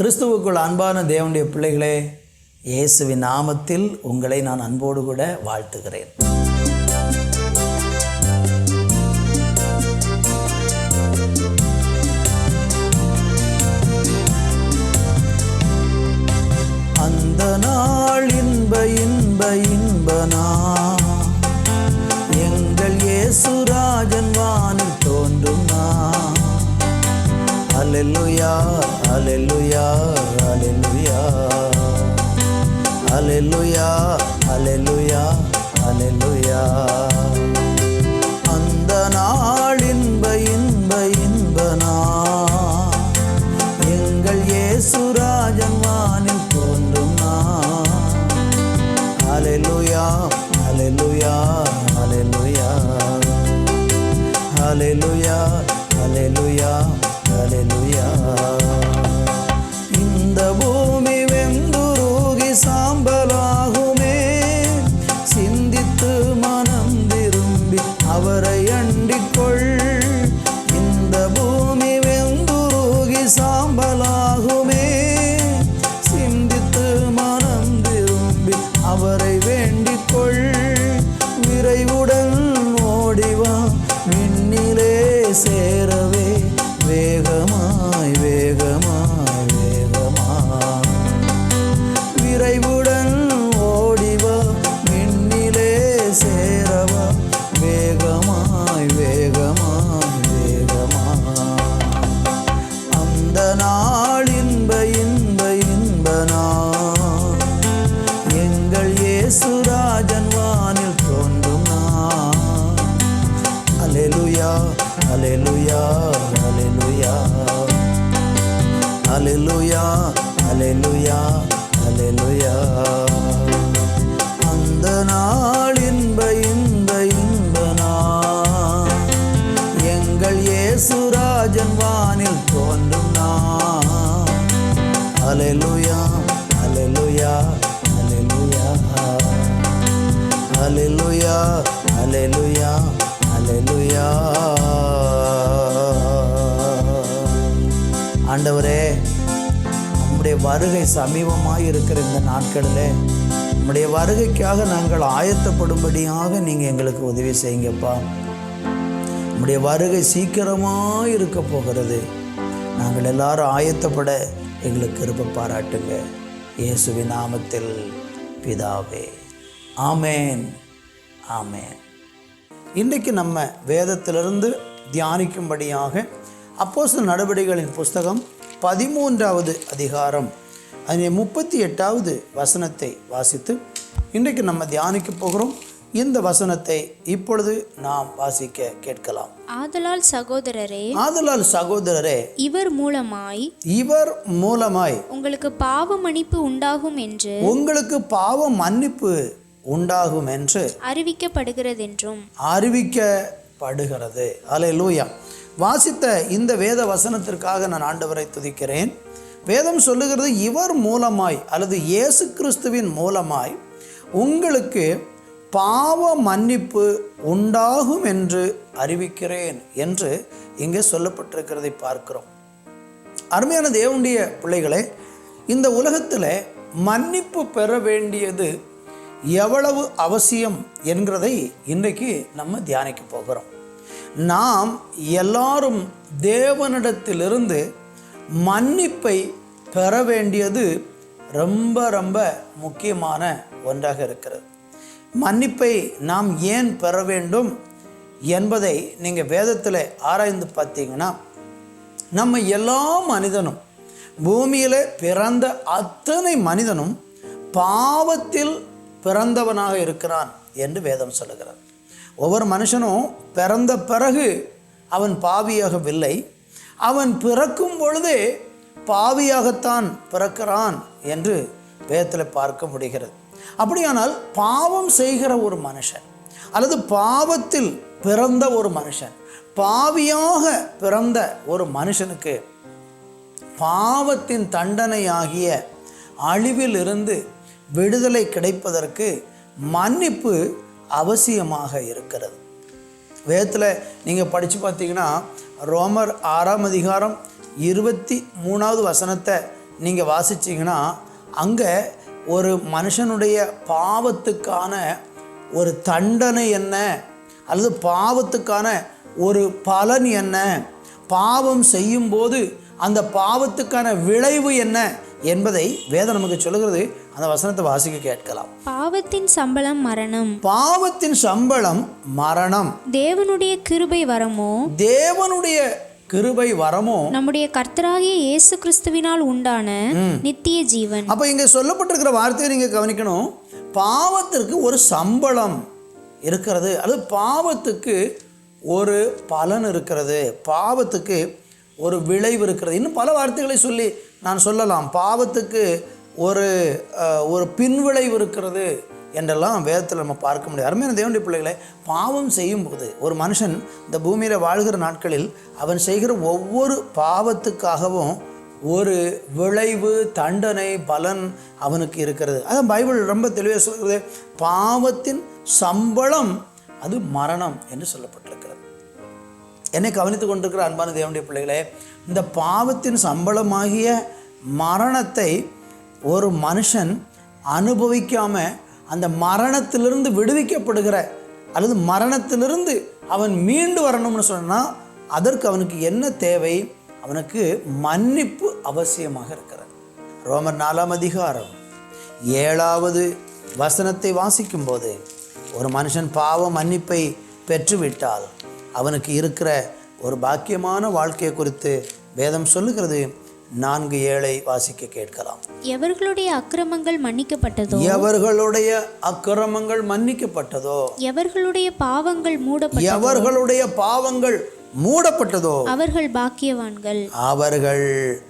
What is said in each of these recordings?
கிறிஸ்துவுக்குள் அன்பான தேவனுடைய பிள்ளைகளே இயேசுவின் நாமத்தில் உங்களை நான் அன்போடு கூட வாழ்த்துகிறேன். அந்த நாள் இன்ப இன்ப இன்பனா எங்கள் இயேசுராஜன் வானில் தோன்றும் நான் alleluia alleluia alleluia alleluia alleluia alleluia alleluia alleluia ஆண்டவரே உம்முடைய வருகை சமீபமாக இருக்கிற இந்த நாட்களில் உம்முடைய வருகைக்காக நாங்கள் ஆயத்தப்படும்படியாக நீங்கள் எங்களுக்கு உதவி செய்யுங்கப்பா. உம்முடைய வருகை சீக்கிரமாக இருக்க போகிறது. நாங்கள் எல்லாரும் ஆயத்தப்பட எங்களுக்கு கிருப பாராட்டுங்க. இயேசுவின் நாமத்தில் பிதாவே. ஆமேன் ஆமேன். இன்றைக்கு நம்ம வேதத்திலிருந்து தியானிக்கும்படியாக அப்போஸ்தல நடவடிக்கைகளின் புஸ்தகம் பதிமூன்றாவது அதிகாரம் அதில் முப்பத்தி எட்டாவது வசனத்தை வாசித்து இன்றைக்கு நம்ம தியானிக்க போகிறோம். இந்த வசனத்தை இப்பொழுது நாம் வாசிக்க கேட்கலாம். ஆதலால் சகோதரரே ஆதலால் சகோதரரே இவர் மூலமாய் இவர் மூலமாய் உங்களுக்கு பாவ மன்னிப்பு உண்டாகும் என்று உங்களுக்கு பாவ மன்னிப்பு உண்டாகும் என்று அறிவிக்கப்படுகிறதென்றும். அறிவிக்கப்படுகிறது. அல்லேலூயா வாசித்த இந்த வேத வசனத்திற்காக நான் ஆண்டவரை துதிக்கிறேன். வேதம் சொல்லுகிறது இவர் மூலமாய் அல்லது இயேசு கிறிஸ்துவின் மூலமாய் உங்களுக்கு பாவ மன்னிப்பு உண்டாகும் என்று அறிவிக்கிறேன் என்று இங்கே சொல்லப்பட்டிருக்கிறதை பார்க்கிறோம். அருமையான தேவனுடைய பிள்ளைகளே இந்த உலகத்தில் மன்னிப்பு பெற வேண்டியது எவ்வளவு அவசியம் என்கிறதை இன்றைக்கு நம்ம தியானிக்க போகிறோம். நாம் எல்லாரும் தேவனிடத்திலிருந்து மன்னிப்பை பெற வேண்டியது ரொம்ப ரொம்ப முக்கியமான ஒன்றாக இருக்கிறது. மன்னிப்பை நாம் ஏன் பெற வேண்டும் என்பதை நீங்கள் வேதத்தில் ஆராய்ந்து பார்த்தீங்கன்னா நம்ம எல்லா மனிதனும் பூமியில் பிறந்த அத்தனை மனிதனும் பாவத்தில் பிறந்தவனாக இருக்கிறான் என்று வேதம் சொல்லுகிறார் ஒவ்வொரு மனுஷனும் பிறந்த பிறகு அவன் பாவியாகவில்லை. அவன் பிறக்கும் பொழுதே பாவியாகத்தான் பிறக்கிறான் என்று வேதத்தில் பார்க்க முடிகிறது. அப்படியானால் பாவம் செய்கிற ஒரு மனுஷன் அல்லது பாவத்தில் பிறந்த ஒரு மனுஷன் பாவியாக பிறந்த ஒரு மனுஷனுக்கு பாவத்தின் தண்டனையாகிய அழிவிலிருந்து விடுதலை கிடைப்பதற்கு மன்னிப்பு அவசியமாக இருக்கிறது. வேதத்தில் நீங்கள் படித்து பார்த்தீங்கன்னா ரோமர் ஆறாம் அதிகாரம் இருபத்தி மூணாவது வசனத்தை நீங்கள் வாசிச்சிங்கன்னா அங்கே ஒரு மனுஷனுடைய பாவத்துக்கான ஒரு தண்டனை என்ன? அல்லது பாவத்துக்கான ஒரு பலன் என்ன? பாவம் செய்யும்போது அந்த பாவத்துக்கான விளைவு என்ன? என்பதை வேதம் நமக்கு சொல்லுகிறது. அந்த வசனத்தை வாசிக்க கேட்கலாம். பாவத்தின் சம்பளம் மரணம். பாவத்தின் சம்பளம் மரணம். தேவனுடைய கிருபை வரமோ? தேவனுடைய கிருபை வரமோ? நம்முடைய கர்த்தராகிய இயேசு கிறிஸ்துவினால் உண்டான நித்திய ஜீவன். அப்போ இங்கே சொல்லப்பட்டிருக்கிற வார்த்தையை நீங்கள் கவனிக்கணும். பாவத்திற்கு ஒரு சம்பளம் இருக்கிறது. அல்லது பாவத்துக்கு ஒரு பலன் இருக்கிறது. பாவத்துக்கு ஒரு விளைவு இருக்கிறது. இன்னும் பல வார்த்தைகளை சொல்லி நான் சொல்லலாம். பாவத்துக்கு ஒரு ஒரு பின்விளைவு இருக்கிறது என்றெல்லாம் வேதத்தில் நம்ம பார்க்க முடியாது அருமையான தேவனுடைய பிள்ளைகளை பாவம் செய்யும்போது ஒரு மனுஷன் இந்த பூமியில் வாழ்கிற நாட்களில் அவன் செய்கிற ஒவ்வொரு பாவத்துக்காகவும் ஒரு விளைவு தண்டனை பலன் அவனுக்கு இருக்கிறது. அதான் பைபிள் ரொம்ப தெளிவாக சொல்கிறது பாவத்தின் சம்பளம் அது மரணம் என்று சொல்லப்பட்டிருக்கிறது. என்னை கவனித்து கொண்டிருக்கிற அன்பான தேவனுடைய பிள்ளைகளே இந்த பாவத்தின் சம்பளமாகிய மரணத்தை ஒரு மனுஷன் அனுபவிக்காமல் அந்த மரணத்திலிருந்து விடுவிக்கப்படுகிற அல்லது மரணத்திலிருந்து அவன் மீண்டு வரணும்னு சொன்னால் அதற்கு அவனுக்கு என்ன தேவை? அவனுக்கு மன்னிப்பு அவசியமாக இருக்கிறது. ரோமர் நாலாம் அதிகாரம் ஏழாவது வசனத்தை வாசிக்கும்போது ஒரு மனுஷன் பாவ மன்னிப்பை பெற்றுவிட்டால் அவனுக்கு இருக்கிற ஒரு பாக்கியமான வாழ்க்கையை குறித்து வேதம் சொல்லுகிறது. நான்கு ஏழை வாசிக்க கேட்கலாம். எவர்களுடைய அக்கிரமங்கள் மன்னிக்கப்பட்டதோ? எவர்களுடைய அக்கிரமங்கள் மன்னிக்கப்பட்டதோ? எவர்களுடைய பாவங்கள் மூடப்பட்ட எவர்களுடைய பாவங்கள் மூடப்பட்டதோ? அவர்கள் பாக்கியவான்கள். அவர்கள்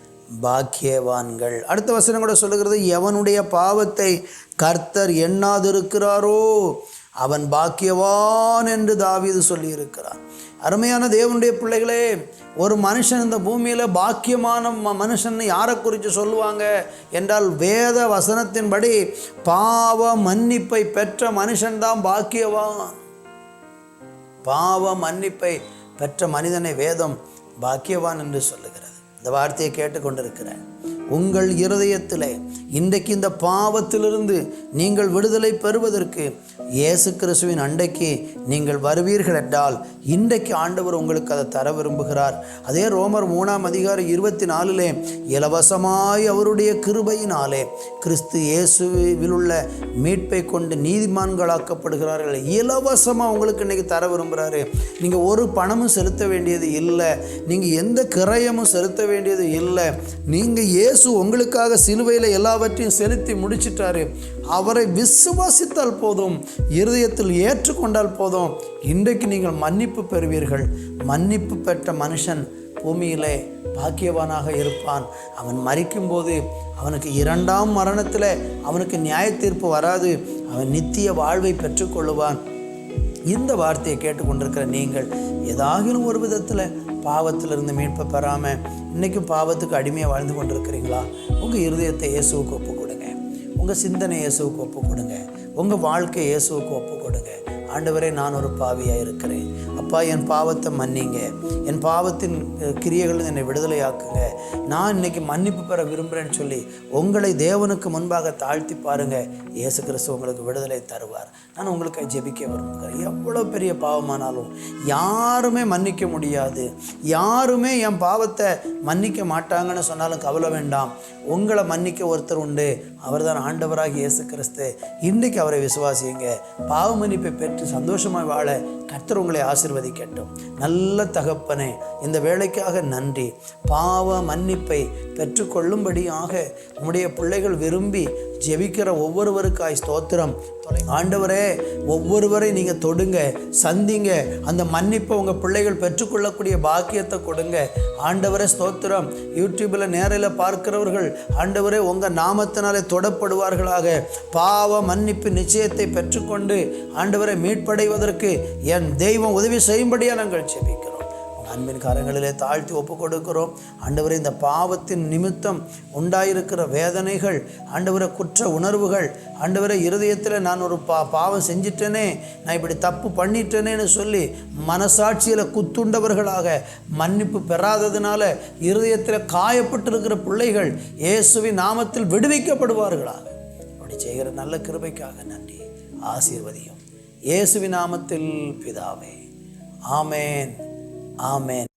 பாக்கியவான்கள். அடுத்த வசனம் கூட சொல்லுகிறது எவனுடைய பாவத்தை கர்த்தர் எண்ணாதிருக்கிறாரோ அவன் பாக்கியவான் என்று தாவீது சொல்லியிருக்கிறான் அருமையான தேவனுடைய பிள்ளைகளே ஒரு மனுஷன் இந்த பூமியில் பாக்கியமான ம- மனுஷன் யாரை குறித்து சொல்லுவாங்க என்றால் வேத வசனத்தின்படி பாவ மன்னிப்பை பெற்ற மனுஷன்தான் பாக்கியவான். பாவ மன்னிப்பை பெற்ற மனிதனை வேதம் பாக்கியவான் என்று சொல்லுகிறது. இந்த வார்த்தையை கேட்டுக்கொண்டிருக்கிறேன். உங்கள் இருதயத்திலே இன்றைக்கு இந்த பாவத்திலிருந்து நீங்கள் விடுதலை பெறுவதற்கு இயேசு கிறிஸ்துவின் அண்டைக்கு நீங்கள் வருவீர்கள் என்றால் இன்றைக்கு ஆண்டவர் உங்களுக்கு அதை தர விரும்புகிறார். அதே ரோமர் மூணாம் அதிகாரம் இருபத்தி நாலிலே இலவசமாய் அவருடைய கிருபையினாலே கிறிஸ்து இயேசுவில் உள்ள மீட்பை கொண்டு நீதிமான்களாக்கப்படுகிறார்கள். இலவசமாக உங்களுக்கு இன்றைக்கி தர விரும்புகிறாரு. நீங்கள் ஒரு பணமும் செலுத்த வேண்டியது இல்லை. நீங்கள் எந்த கிரயமும் செலுத்த வேண்டியது இல்லை. நீங்கள் இயேசு உங்களுக்காக சிலுவையில் எல்லாவற்றையும் செலுத்தி முடிச்சிட்டாரு. அவரை விசுவாசித்தால் போதும் இருதயத்தில் ஏற்றுக்கொண்டால் போதும். இன்றைக்கு நீங்கள் மன்னிப்பு பெறுவீர்கள். மன்னிப்பு பெற்ற மனுஷன் பூமியிலே பாக்கியவானாக இருப்பான். அவன் மறிக்கும்போது அவனுக்கு இரண்டாம் மரணத்தில் அவனுக்கு நியாய தீர்ப்பு வராது. அவன் நித்திய வாழ்வை பெற்றுக்கொள்ளுவான். இந்த வார்த்தையை கேட்டுக்கொண்டிருக்கிற நீங்கள் ஏதாகிலும் ஒரு விதத்தில் பாவத்திலிருந்து மீட்பை பெறாமல் இன்றைக்கும் பாவத்துக்கு அடிமையாக வாழ்ந்து கொண்டிருக்கிறீங்களா? உங்கள் இருதயத்தை இயேசுவுக்கு ஒப்பு கொடுங்க. உங்கள் சிந்தனை இயேசுவுக்கு ஒப்பு கொடுங்க. உங்கள் வாழ்க்கை இயேசுவுக்கு ஒப்பு கொடுங்க. ஆண்டவரே நான் ஒரு பாவியாக இருக்கிறேன் அப்பா என் பாவத்தை மன்னிங்க. என் பாவத்தின் கிரியைகள் என்னை விடுதலையாக்குங்க. நான் இன்னைக்கு மன்னிப்பு பெற விரும்புகிறேன்னு சொல்லி உங்களை தேவனுக்கு முன்பாக தாழ்த்தி பாருங்க. இயேசு கிறிஸ்து உங்களுக்கு விடுதலை தருவார். நான் உங்களுக்கு ஜெபிக்க விரும்புகிறேன். எவ்வளோ பெரிய பாவமானாலும் யாருமே மன்னிக்க முடியாது. யாருமே என் பாவத்தை மன்னிக்க மாட்டாங்கன்னு சொன்னாலும் கவலை வேண்டாம். உங்களை மன்னிக்க ஒருத்தர் உண்டு. அவர்தான் ஆண்டவராக இயேசு கிறிஸ்து. இன்றைக்கு அவரை விசுவாசியுங்க. பாவ மன்னிப்பை பெற்று சந்தோஷமாக வாழ கர்த்தர் உங்களை ஆசிர்வதிக்கட்டும் நல்ல தகப்பனே இந்த வேலைக்காக நன்றி. பாவ மன்னிப்பை பெற்றுக்கொள்ளும்படியாக உம்முடைய பிள்ளைகள் விரும்பி ஜெபிக்கிற ஒவ்வொருவருக்காய் ஸ்தோத்திரம். ஆண்டவரே ஒவ்வொருவரை நீங்கள் தொடுங்க சந்திங்க அந்த மன்னிப்பை உங்கள் பிள்ளைகள் பெற்றுக்கொள்ளக்கூடிய பாக்கியத்தை கொடுங்க. ஆண்டவரே ஸ்தோத்திரம். யூடியூப்பில் நேரில் பார்க்கிறவர்கள் ஆண்டவரே உங்கள் நாமத்தினாலே தொடப்படுவார்களாக. பாவ மன்னிப்பு நிச்சயத்தை பெற்றுக்கொண்டு ஆண்டவரை மீட்படைவதற்கு என் தெய்வம் உதவி செய்யும்படியாக நாங்கள் ஜெபிக்கிறோம். அன்பின் கரங்களிலே தாழ்த்தி ஒப்பு கொடுக்கிறோம் ஆண்டவரே இந்த பாவத்தின் நிமித்தம் உண்டாயிருக்கிற வேதனைகள் ஆண்டவரை குற்ற உணர்வுகள் ஆண்டவரை இருதயத்தில் நான் ஒரு பா பாவம் செஞ்சிட்டேனே நான் இப்படி தப்பு பண்ணிட்டேனேன்னு சொல்லி மனசாட்சியில் குத்துண்டவர்களாக மன்னிப்பு பெறாததுனால இருதயத்தில் காயப்பட்டிருக்கிற பிள்ளைகள் இயேசுவின் நாமத்தில் விடுவிக்கப்படுவார்களாக. அப்படி செய்கிற நல்ல கிருபைக்காக நன்றி ஆசீர்வதியும். இயேசுவின் நாமத்தில் பிதாவே ஆமேன். ஆமேன்